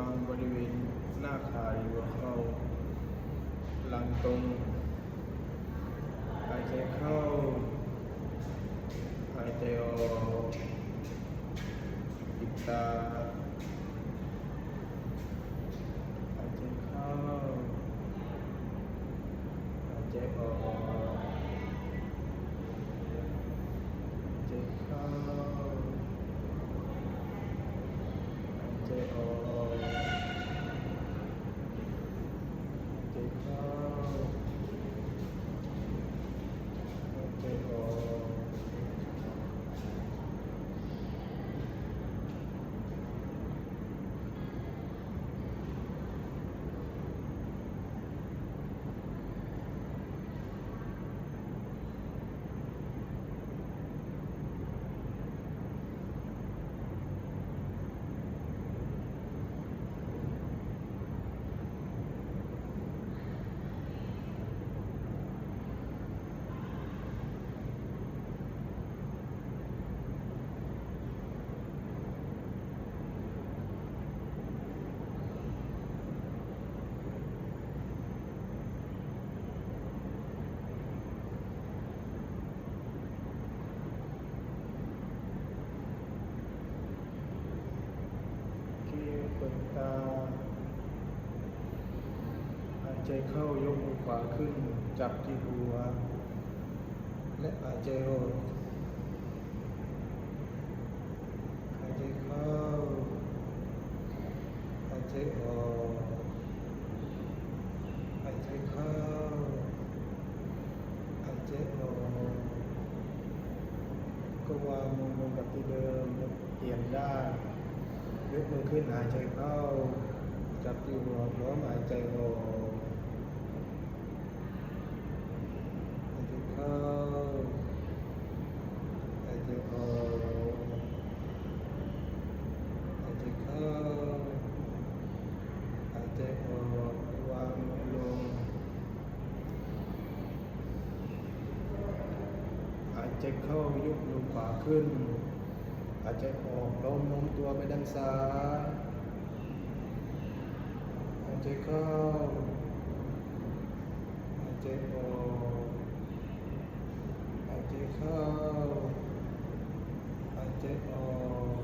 างบริเวณหน้าขาหรือหัวเข่าหลังตรงหายใจเข้าหายใจออกปิดตาหายใจเข้า หายใจออกหายใจเข้า หายใจออกหายใจเข้าหายใจออก ที่เปิดตาหายใจ เข้ายกมือขวาขึ้น จับที่หัว และหายใจออกหายใจเข้าหายใจออกหายใจเข้าหายใจออกก็วางมือลงกับที่เดิมเปลี่ยนได้ยกมือขึ้นหายใจเข้าจับที่หัวพร้อมหายใจออก จเข้ายุบลงขวาขึ้น อาจจะออกลมโน้มตัวไปด้านซ้ายอาจจะเข้าอาจจะออก เข้าหายใจออก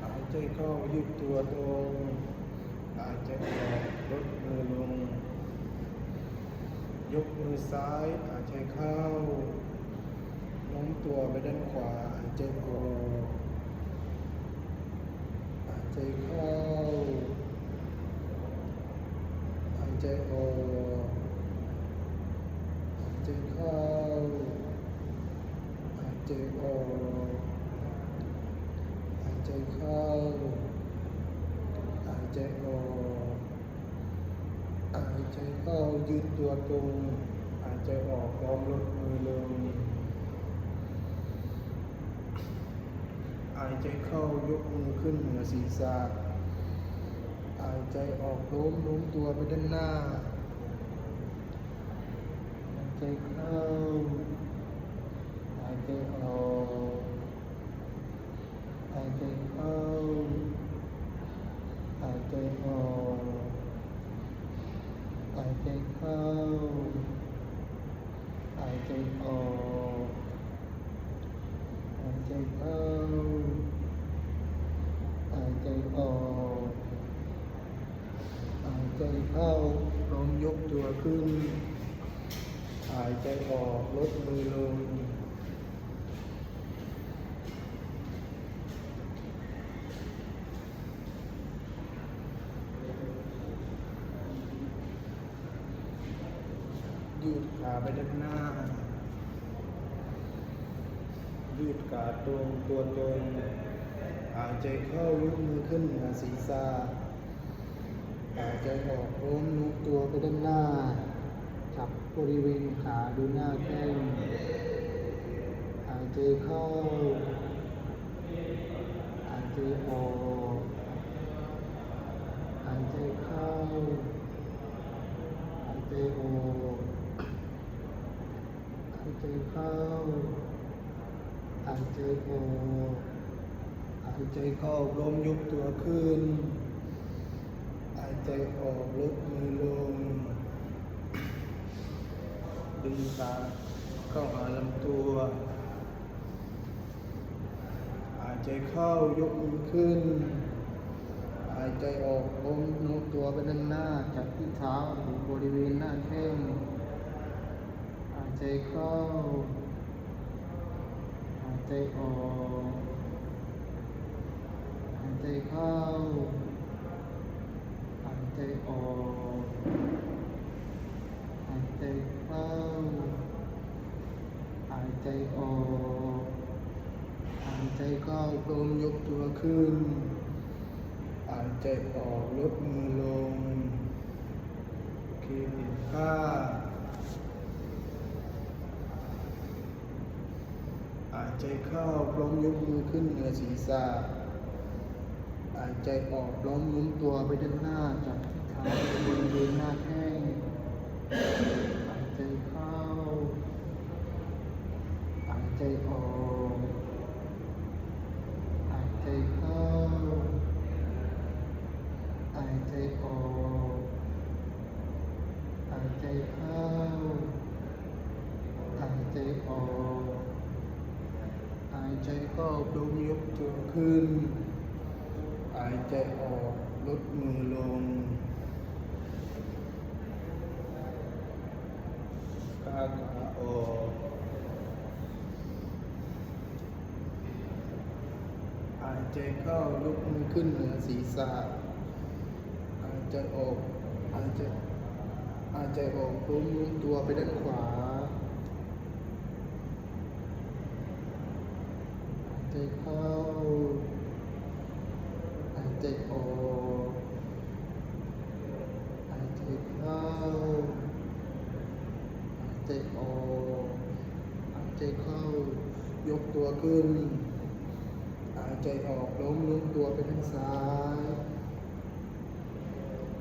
หายใจเข้ายืดตัวตรงหายใจออกลดมือลง ยกมือซ้ายหายใจเข้าน้มตัวไปด้านขวาหายใจออกหายใจเข้าหายใจออกหายใจเข้า ใจออกหายใจเข้าหายใจออกหายใจเข้ายืดตัวตรงหายใจออกพร้อมลดมือลงหายใจเข้ายกมือขึ้นเหนือศีรษะหายใจออกโน้มโน้มตัวไปด้านหน้าหายใจเข้า หายใจออกหายใจเข้าหายใจออกหายใจเข้าหายใจออก หายใจเข้า หายใจออก หายใจเข้าลมยกตัวขึ้น หายใจออกลดมือลง ยืดขา ไปด้านหน้า ยืดขาตรงตัวตรงหายใจเข้ายกมือขึ้นเหนือศีรษะหายใจออกโน้มนุกตัวไปด้านหน้า จับบริเวณขาดูหน้าแข้งหายใจเข้าหายใจออกหายใจเข้าหายใจออก ใจเข้าหายใจออกหายใจเข้าลมยุบตัวขึ้นหายใจออกลดมือลงดึงขาเข้าหาลำตัวหายใจเข้ายกมือขึ้นหายใจออกโน้มโน้มตัวไปด้านหน้าจับที่เท้าหรือบริเวณหน้าแข้งหาย ใจเข้า หายใจออก หายใจเข้า หายใจออก หายใจเข้า หายใจออก หายใจเข้าลมยกตัวขึ้น หายใจออกลดมือลงคเปลี่ยนท่าหาย ใจเข้าพร้อมยกมือขึ้นเหนือศีรษะหายใจออกพร้อมนุ้มตัวไปด้านหน้าจับที่เท้าบนเวณหน้าแข้งหายใจเข้าหายใจออก หายใจเข้า หายใจออก หายใจเข้า หายใจออก หายใจเข้าลมยกตัวขึ้น หายใจออกลดมือลง ก้าวขาออกหายใจเข้ายกมือขึ้นเหนือศีรษะหายใจออกหายใจหายใจออกโน้มน้มตัวไปด้านขวา หายใจเข้า หายใจออกหายใจเข้า หายใจออกหายใจเข้า ยกตัวขึ้น หายใจออกล้มลุกตัวไปทางซ้าย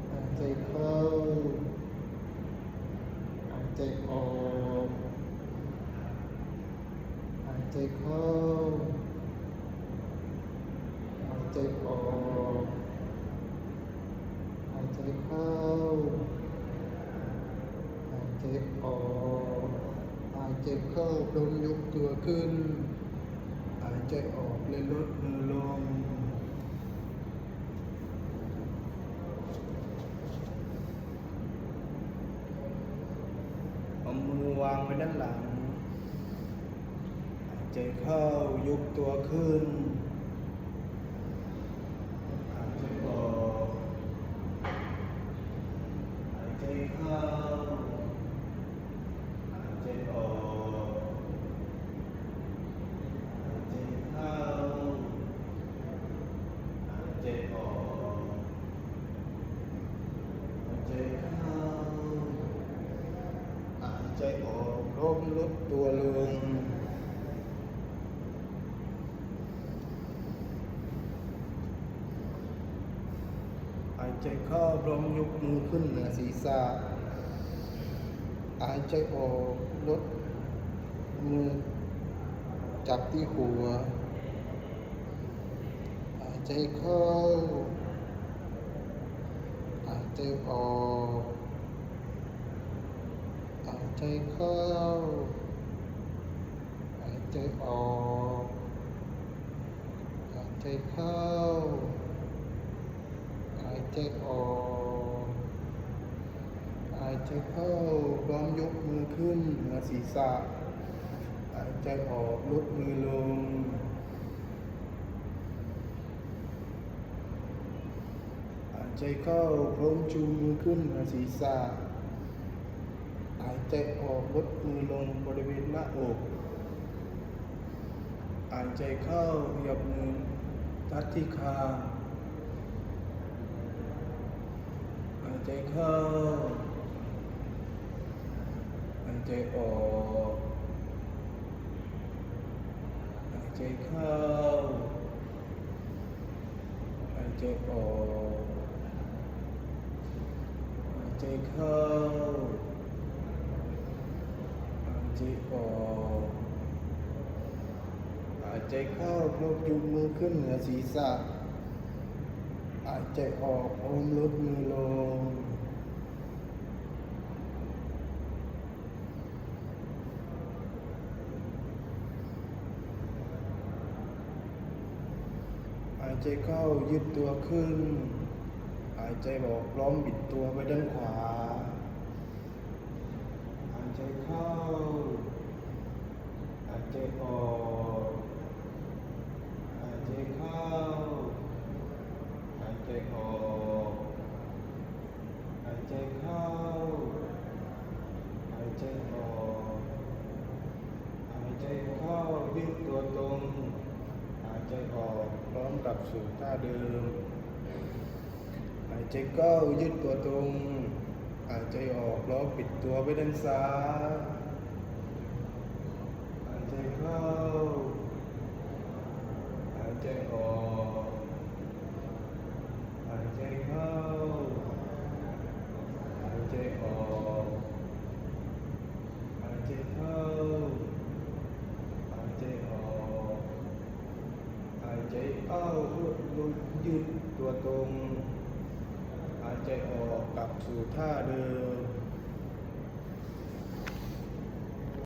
หายใจเข้า หายใจออกหาย ใจเข้าหายใจออกหายใจเข้าหายใจออกหายใจเข้าลมยกตัวขึ้น หายใจออกเลยลดมือลงเอามือวางไว้ด้านหลัง หายใจเข้ายกตัวขึ้น หายใจออก หายใจเข้า หายใจออก หายใจเข้า หายใจออก หายใจเข้า หายใจออกลมลดตัวลง หาย ใจเข้าลมยกมือขึ้นเหนือศีรษะหายใจออกลดมือจับที่หัวหายใจเข้าหายใจออกหายใจเข้าหายใจออกหายใจเข้า หายใจออกหายใจเข้าพร้อมยกมือขึ้นเหนือศีรษะหายใจออกลดมือลงหายใจเข้าพร้อมชูมือขึ้นเหนือศีรษะหายใจออกลดมือลงบริเวณหน้าอกหายใจเข้าขยับมือทัดที่คางหาย ใจเข้า หายใจออก หายใจเข้า หายใจออก หายใจเข้า หายใจออกหายใจเข้าพลบยุงมือขึ้นเหนือศีรษะ หายใจออกอมลดมือลง หายใจเข้ายืดตัวขึ้น หายใจออกล้อมบิดตัวไปด้านขวา หายใจเข้า หายใจออก หายใจเข้า หายใจออก หายใจเข้า หายใจออก หายใจเข้ายืดตัวตรง หายใจออกพร้อมกลับ สู่ท่าเดิมหายใจเข้ายืดตัวตรงหายใจออกล็อกปิดตัวไปด้านซ้ายหายใจเข้า หายใจออก หายใจเข้า หายใจออก หายใจเข้า หายใจออก หายใจเข้าลุกยืดตัวตรง หายใจออกกลับสู่ ท่าเดิม